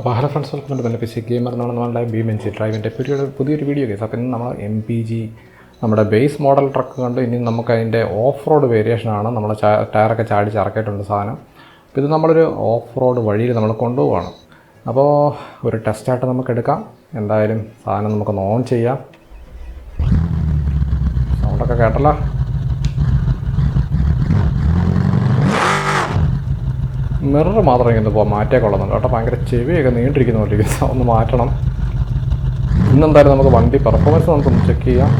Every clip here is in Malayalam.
അപ്പോൾ ഹലോ ഫ്രണ്ട്സ് വെൽക്കം ടു പിന്നെ സി ഗെയിമർ നമ്മുടെ നമ്മളുടെ ബി മെൻസി ഡ്രൈവിന്റെ പുതിയൊരു പുതിയൊരു വീഡിയോ കേസ് അപ്പോൾ ഇന്ന് നമ്മൾ എം പി ജി നമ്മുടെ ബേസ് മോഡൽ ട്രക്ക് കണ്ട് ഇനി നമുക്ക് അതിന്റെ ഓഫ് റോഡ് വേരിയേഷനാണ് നമ്മൾ ടയറൊക്കെ ചാടി ചറക്കിയിട്ടുണ്ട് സാധനം. അപ്പോൾ ഇത് നമ്മളൊരു ഓഫ് റോഡ് വഴിയിൽ നമ്മൾ കൊണ്ടുപോവാണ്. അപ്പോൾ ഒരു ടെസ്റ്റായിട്ട് നമുക്ക് എടുക്കാം. എന്തായാലും സാധനം നമുക്കൊന്ന് ഓൺ ചെയ്യാം. സൗണ്ടൊക്കെ കേട്ടല്ലോ? മിറർ മാത്രം ഇങ്ങനെ പോകാൻ മാറ്റേ കൊള്ളുന്നുണ്ട് കേട്ടോ ഭയങ്കര ചെവിയൊക്കെ നീണ്ടിരിക്കുന്ന പോലെ. ഒന്ന് മാറ്റണം. ഇന്നെന്തായാലും നമുക്ക് വണ്ടി പെർഫോമൻസ് നമുക്കൊന്ന് ചെക്ക് ചെയ്യാം.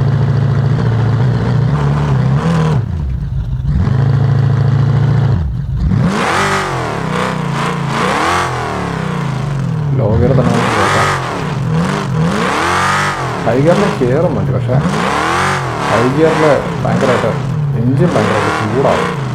ലോ തന്നെ നമുക്ക് നോക്കാം. ടൈഗറിന് കയറും വണ്ടി പക്ഷേ ഹൈ ഗിയറിൽ ഭയങ്കരമായിട്ട് എൻജിൻ ഭയങ്കരമായിട്ട് ചൂടാവും.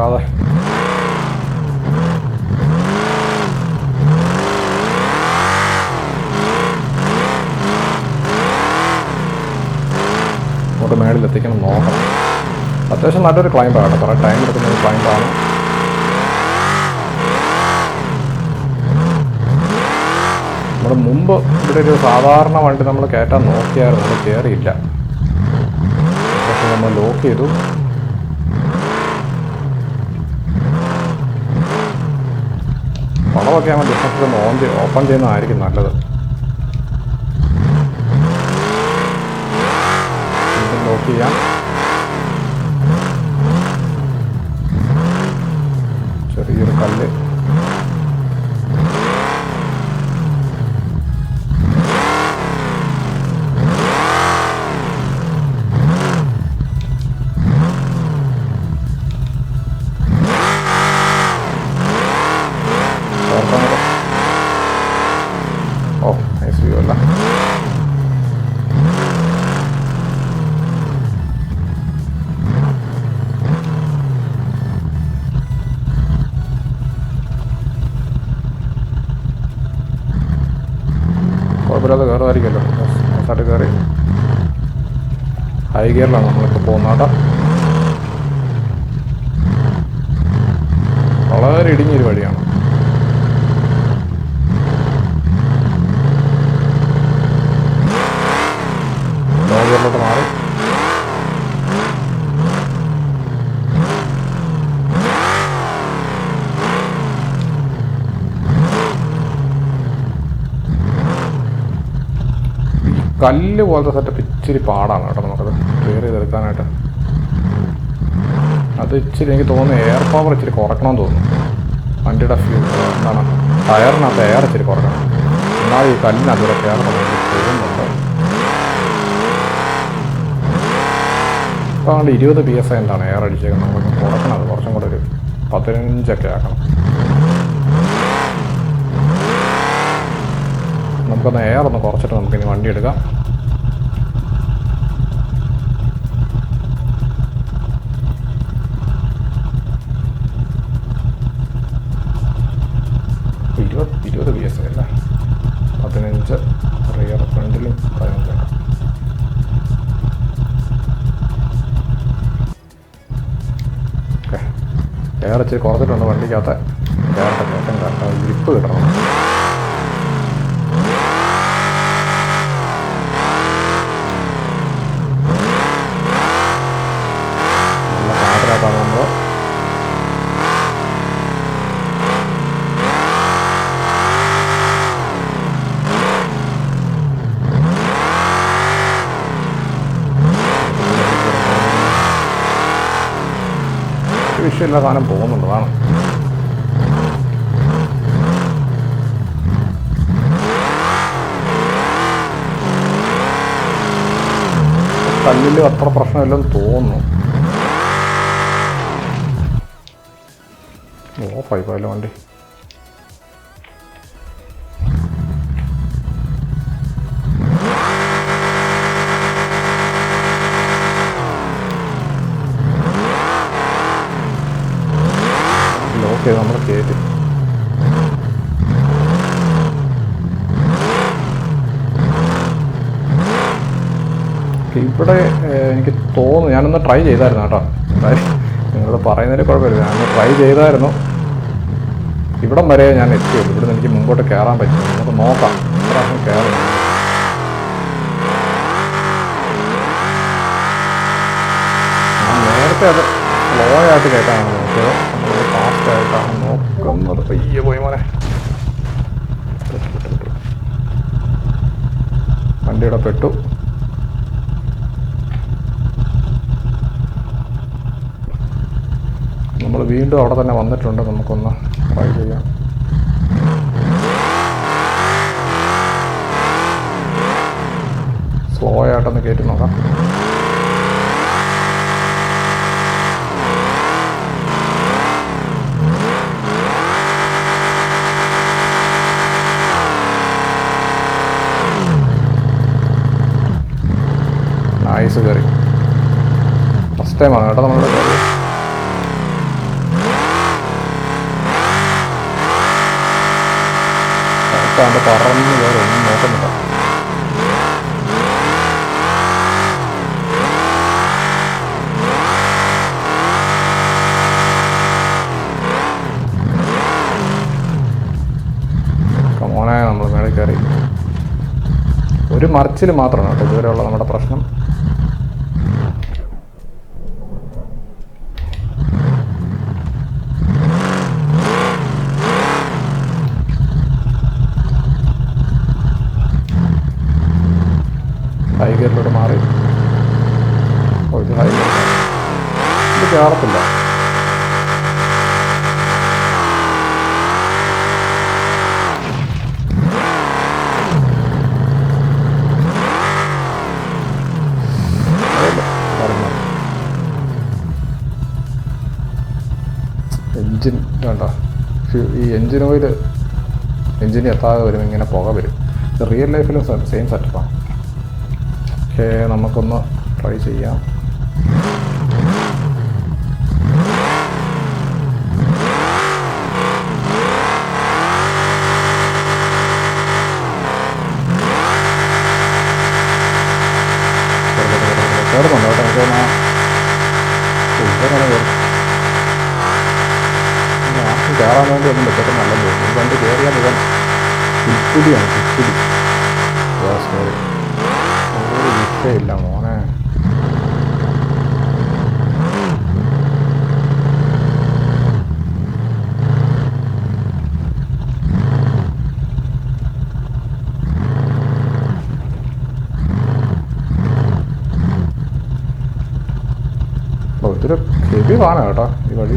ചൂടാകാതെ അങ്ങോട്ട് മേളിൽ എത്തിക്കണം നോക്കണം അത്യാവശ്യം നല്ലൊരു ക്ലൈമ്പാണ് കുറേ ടൈം എടുക്കുന്ന ഒരു ക്ലൈമ്പാണ് നമ്മുടെ മുമ്പ് ഇവിടെ ഒരു സാധാരണ വണ്ടി നമ്മൾ കയറ്റാൻ നോക്കിയായിരുന്നു നമ്മൾ കയറിയില്ല. പക്ഷെ നമ്മൾ ലോക്ക് ചെയ്തു. പണമൊക്കെ ആകുമ്പോൾ ബിസിനസ് ഒന്ന് ഓൺ ചെയ്ത് ഓപ്പൺ ചെയ്യുന്നതായിരിക്കും നല്ലത്. ലോക്ക് ചെയ്യാം. ചെറിയൊരു കല്ല്. കല്ല് പോലത്തെ സെറ്റപ്പ് ഇച്ചിരി പാടാണ് കേട്ടോ നമുക്കത് ക്ലിയർ ചെയ്തെടുക്കാനായിട്ട്. അത് ഇച്ചിരി എനിക്ക് തോന്നുന്നു എയർ പവർ ഇച്ചിരി കുറക്കണമെന്ന് തോന്നുന്നു. വണ്ടിയുടെ ഫ്യൂ എന്താണ്? ടയറിനകത്ത് എയർ ഇച്ചിരി കുറക്കണം. എന്നാൽ ഈ കല്ലിനകത്ത് കയറണം എന്ന് തോന്നുന്നുണ്ട് ഇപ്പോൾ ഇരുപത് പി എസ് എന്താണ് എയർ അടിച്ചേക്കുന്നത്. കുറക്കണം അത് കുറച്ചും കൂടെ ഒരു പതിനഞ്ചൊക്കെ ആക്കണം. നമുക്കൊന്ന് എയർ ഒന്ന് കുറച്ചിട്ട് നമുക്കിനി വണ്ടി എടുക്കാം. ഇരുപത് ഇരുപത് പി എസ് അല്ല? പതിനഞ്ച് റിയർ ഫ്രണ്ടിലും പതിനഞ്ച്. ഓക്കെ. എയർ ഇച്ചിരി കുറച്ചിട്ടുണ്ട് വണ്ടിക്കകത്ത്. എയറിന്റെ കയറ്റം കറക്റ്റ് ഗ്രിപ്പ് കിട്ടണം. ഒരു വിഷയമില്ല സാധനം പോകുന്നുള്ളതാണ്. കല്ലിൽ അത്ര പ്രശ്നമില്ലെന്ന് തോന്നുന്നു. ഓഫായി പോയല്ലോ വണ്ടി. ഇവിടെ എനിക്ക് തോന്നുന്നു ഞാനൊന്ന് ട്രൈ ചെയ്തായിരുന്നു കേട്ടോ. നിങ്ങളോട് പറയുന്നതിൽ കുഴപ്പമില്ല. ഞാനൊന്ന് ട്രൈ ചെയ്തായിരുന്നു. ഇവിടം വരെ ഞാൻ എത്തിയുള്ളൂ ഇവിടുന്ന് എനിക്ക് മുമ്പോട്ട് കയറാൻ പറ്റും നമുക്ക് നോക്കാം. ഇപ്രാവശ്യം കയറും നേരത്തെ അത് സ്ലോ ആയിട്ട് കേട്ടാണ് നോക്കിയത്. നമ്മൾ ഫാസ്റ്റ് ആയിട്ടാണ് നോക്കുന്നത്. പയ്യെ പോയി മോനെ. വണ്ടിയുടെ പെട്ടു നമ്മൾ വീണ്ടും അവിടെ തന്നെ വന്നിട്ടുണ്ട്. നമുക്കൊന്ന് ട്രൈ ചെയ്യാം. സ്ലോ ആയിട്ടൊന്ന് കയറ്റി നോക്കാം. നൈസ് ഫസ്റ്റ് ടൈമാണ് കേട്ടോ നമ്മളുടെ കറക്റ്റാണ്ട് പറന്ന് വേറെ ഒന്നും നോക്കുന്നില്ല. ഒരു മറിച്ചിൽ മാത്രമാണ് കേട്ടോ ഇതുവരെയുള്ള നമ്മുടെ പ്രശ്നം. പറഞ്ഞു. എൻജിൻ വേണ്ട. ഈ എൻജിൻ ഓയിൽ എൻജിന് എത്താതെ വരും ഇങ്ങനെ പുക വരും. റിയൽ ലൈഫിലും സെയിം സെറ്റപ്പാണ് ഓക്കെ നമുക്കൊന്ന് ട്രൈ ചെയ്യാം. കയറുന്നുണ്ടോ കൊണ്ടോട്ടെ എനിക്ക് തോന്നുന്നു ആർക്കും കയറാൻ വേണ്ടി ഒന്നും വെച്ചിട്ട് നല്ലത് ഈ വണ്ടി കയറിയാൽ ഇവൻ പുൽപ്പുലിയാണ് പുൽപ്പുലി ഇല്ല മോനെ. ഓ ഇതൊരു ഹെവി വാണ് കേട്ടോ ഈ വഴി.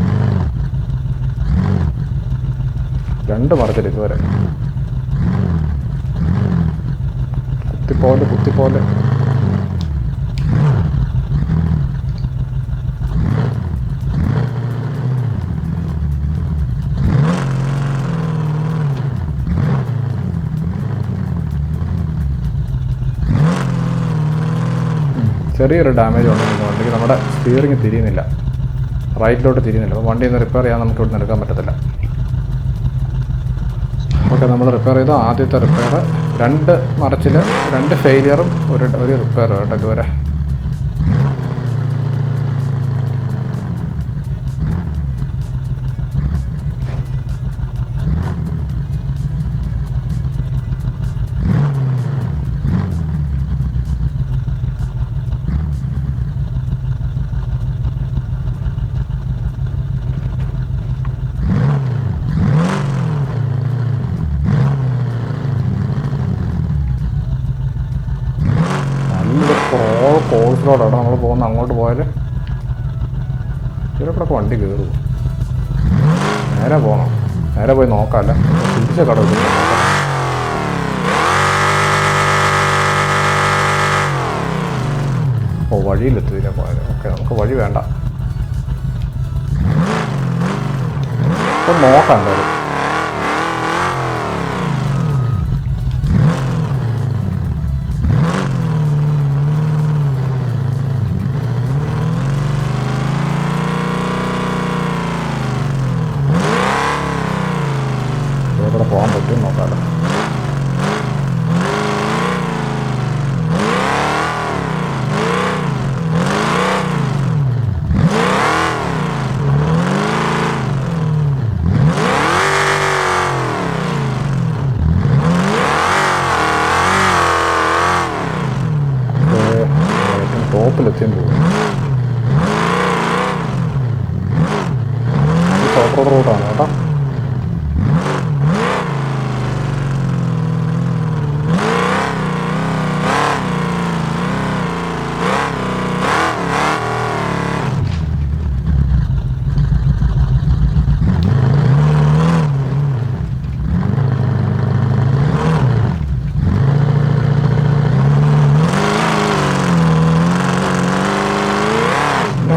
രണ്ട് മറിച്ചില്ല ഇതുവരെ. കുത്തിപ്പോലെ കുത്തിപ്പോലെ ചെറിയൊരു ഡാമേജ് വണ്ടിക്ക് നമ്മുടെ സ്റ്റിയറിംഗ് തിരിയുന്നില്ല. റൈറ്റിലോട്ട് തിരിയുന്നില്ല. അപ്പോൾ വണ്ടി ഒന്ന് റിപ്പയർ ചെയ്യാൻ നമുക്ക് ഇവിടുന്ന് എടുക്കാൻ പറ്റത്തില്ല. ഓക്കെ നമ്മൾ റിപ്പയർ ചെയ്ത. ആദ്യത്തെ റിപ്പയർ രണ്ട് മറച്ചിൽ രണ്ട് ഫെയിലിയറും ഒരു ഒരു റിപ്പയർ കേട്ടോ ഇതുവരെ നല്ലൊരു പ്രോ കോഴ്സ് റോഡാണ് നമ്മൾ പോകുന്ന അങ്ങോട്ട് പോയാൽ ഇതിലൂടെ വണ്ടി കയറും നേരെ പോകണം നേരെ പോയി നോക്കാമല്ല തിരിച്ച കട ഓ ഓ വഴിയിലെത്തില്ല പോയത്. ഓക്കെ നമുക്ക് വഴി വേണ്ട. ഇപ്പം നോക്കാം എന്തായാലും. 받아 Doppel Tempo. Super, oder?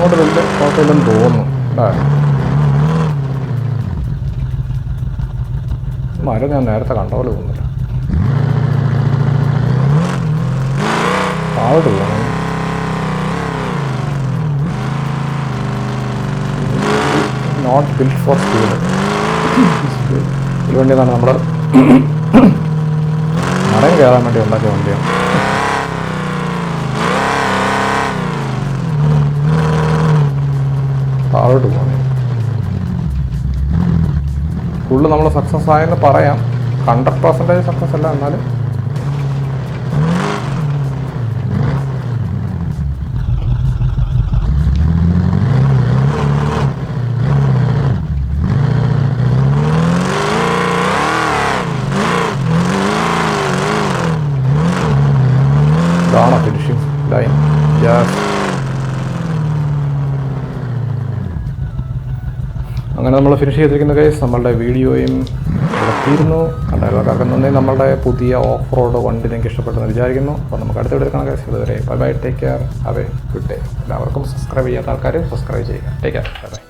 അങ്ങോട്ട് വലിയ കുഴപ്പമില്ലെന്ന് തോന്നുന്നു. അല്ലേ മരം ഞാൻ നേരത്തെ കണ്ട പോലെ തോന്നുന്നില്ല. താഴോട്ട് പോകണം നോട്ട് ബിൽഡ് ഫോർ സ്പീഡ് ഇതിനുവേണ്ടി എന്താണ് നമ്മൾ മരം കയറാൻ വേണ്ടി ഉണ്ടാക്കിയ വണ്ടിയാണ്. താഴോട്ട് പോകണം ഫുള്ള് നമ്മൾ സക്സസ് ആയെന്ന് പറയാം. ഹൺഡ്രഡ് പെർസെന്റേജ് സക്സസ് അല്ല എന്നാലും അങ്ങനെ നമ്മൾ ഫിനിഷ് ചെയ്തിരിക്കുന്ന കേസ് നമ്മളുടെ വീഡിയോയും എത്തിയിരുന്നു. തീരുന്നു കണ്ടാൽക്കാർക്ക് നന്ദി നമ്മളുടെ പുതിയ ഓഫ് റോഡ് വണ്ടി നിങ്ങൾക്ക് ഇഷ്ടപ്പെട്ടെന്ന് വിചാരിക്കുന്നു. അപ്പോൾ നമുക്ക് അടുത്ത വീഡിയോ കാണാൻ കേസ് ഇതുവരെ bye bye take care away good day എല്ലാവർക്കും സബ്സ്ക്രൈബ് ചെയ്യാത്ത ആൾക്കാർ സബ്സ്ക്രൈബ് ചെയ്യുക. Take care bye